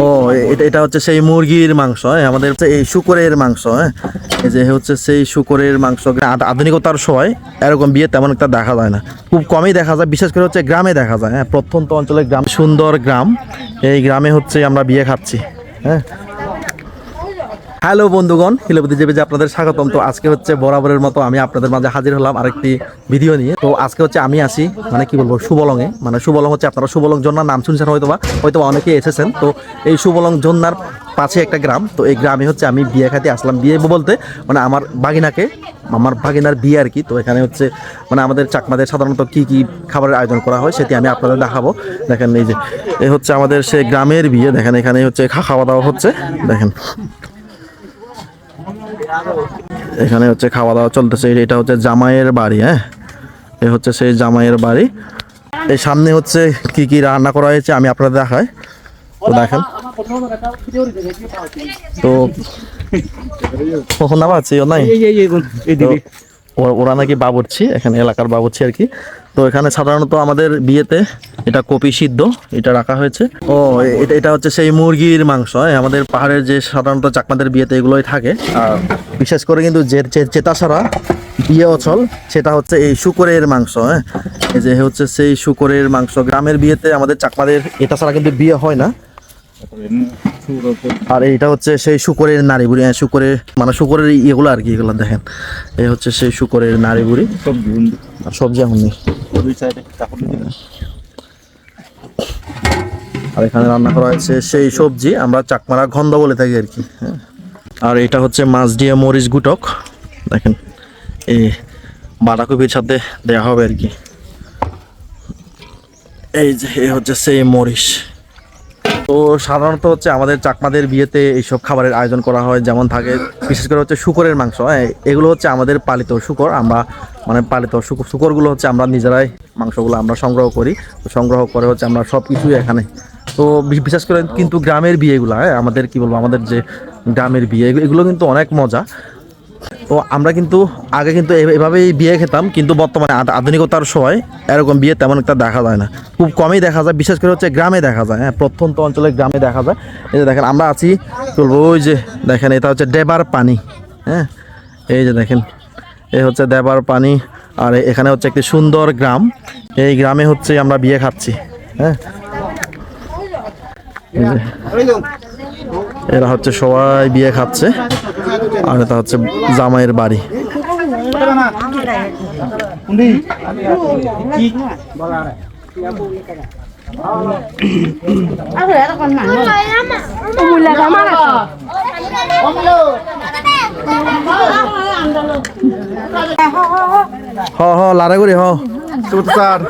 ও এটা এটা হচ্ছে সেই মুরগির মাংস হ্যাঁ আমাদের হচ্ছে এই শুকরের মাংস হ্যাঁ। এই যে হচ্ছে সেই শুকরের মাংস আধ- আধুনিকতার সময় এরকম বিয়ে তেমন একটা দেখা যায় না। খুব কমই দেখা যায় বিশেষ করে হচ্ছে গ্রামে দেখা যায় হ্যাঁ প্রত্যন্ত অঞ্চলের গ্রাম সুন্দর গ্রাম। এই গ্রামে হচ্ছে আমরা বিয়ে খাচ্ছি হ্যাঁ। হ্যালো বন্ধুগণ হিলোপতি যে আপনাদের স্বাগতম। তো আজকে হচ্ছে বরাবরের মতো আমি আপনাদের মাঝে হাজির হলাম আরেকটি ভিডিও নিয়ে। তো আজকে হচ্ছে আমি আসি মানে কি বলব, সুবলংয়ে। মানে সুবলং হচ্ছে আপনারা সুবলং জন্নার নাম শুনছেন হয়তোবা হয়তোবা অনেকে এসেছেন। তো এই সুবলং জন্নার পাশে একটা গ্রাম, তো এই গ্রামে হচ্ছে আমি বিয়ে খাতে আসলাম। বিয়ে বলতে মানে আমার বাগিনাকে, আমার ভাগিনার বিয়ে আর কি। তো এখানে হচ্ছে মানে আমাদের চাকমাদের সাধারণত কি কি খাবারের আয়োজন করা হয় সেটি আমি আপনাদের দেখাবো। দেখেন এই যে, এ হচ্ছে আমাদের সে গ্রামের বিয়ে। দেখেন এখানে হচ্ছে খাওয়া দাওয়া হচ্ছে। দেখেন। এখানে হচ্ছে খাওয়া দাওয়া চলতেছে এটা হচ্ছে জামাইয়ের বাড়ি হ্যাঁ এ হচ্ছে সেই জামাইয়ের বাড়ি এই সামনে হচ্ছে কি কি রান্না করা হয়েছে আমি আপনাদের দেখাই তো দেখেন তো কখন পাচ্ছি ও নাই ওরা নাকি বাবুর্চি এখানে এলাকার বাবুর্চি আর কি তো এখানে সাধারণত আমাদের বিয়েতে এটা কপি সিদ্ধ, এটা রাখা হয়েছে। ও এটা এটা হচ্ছে সেই মুরগির মাংস হ্যাঁ? আমাদের পাহাড়ের যে সাধারণত চাকমাদের বিয়েতে এগুলোই থাকে। আর বিশেষ করে কিন্তু যে চেতা ছাড়া বিয়ে অচল, সেটা হচ্ছে এই শুকরের মাংস হ্যাঁ? এই যে হচ্ছে সেই শুকরের মাংস। গ্রামের বিয়েতে আমাদের চাকমাদের এটা ছাড়া কিন্তু বিয়ে হয় না। আর এইটা হচ্ছে সেই শুকরের নারী বুড়ি হ্যাঁ শুকরের মানে শুকরের ইয়েগুলো আর কি, এগুলো দেখেন। এই হচ্ছে সেই শুকরের নারী বুড়ি সবজি এখন নেই আর এখানে রান্না করা হয়েছে সেই সবজি, আমরা চাকমারা গন্ধ বলে থাকি আর কি হ্যাঁ। আর এটা হচ্ছে মাছ দিয়ে মরিচ গুটক, দেখেন। এই বাঁধাকপির সাথে দেওয়া হবে আর কি। এই যে হচ্ছে সেই মরিচ। তো সাধারণত হচ্ছে আমাদের চাকমাদের বিয়েতে এইসব খাবারের আয়োজন করা হয়, যেমন থাকে বিশেষ করে হচ্ছে শুকরের মাংস হ্যাঁ এগুলো হচ্ছে আমাদের পালিত শুকর, আমরা মানে পালিত শুকর, শুকরগুলো হচ্ছে আমরা নিজেরাই মাংসগুলো আমরা সংগ্রহ করি, তো সংগ্রহ করে হচ্ছে আমরা সব কিছুই এখানে। তো বিশেষ করে কিন্তু গ্রামের বিয়েগুলো হ্যাঁ আমাদের কি বলব, আমাদের যে গ্রামের বিয়ে, এগুলো কিন্তু অনেক মজা। তো আমরা কিন্তু আগে কিন্তু এভাবেই বিয়ে খেতাম, কিন্তু বর্তমানে আধ- আধুনিকতার সময় এরকম বিয়ে তেমন একটা দেখা যায় না। খুব কমই দেখা যায়, বিশেষ করে হচ্ছে গ্রামে দেখা যায়। হ্যাঁ প্রত্যন্ত অঞ্চলের গ্রামে দেখা যায়। এই যে দেখেন, আমরা আছি ওই যে দেখেন, এটা হচ্ছে ডেবার পানি। হ্যাঁ এই যে দেখেন এই হচ্ছে দেবার পানি, আর এখানে হচ্ছে একটি সুন্দর গ্রাম। এই গ্রামে হচ্ছে আমরা বিয়ে খাচ্ছি। হ্যাঁ এরা হচ্ছে সবাই বিয়ে খাচ্ছে। আর এটা হচ্ছে জামাইয়ের বাড়ি হ হ লারাগুড়ি হ সুতার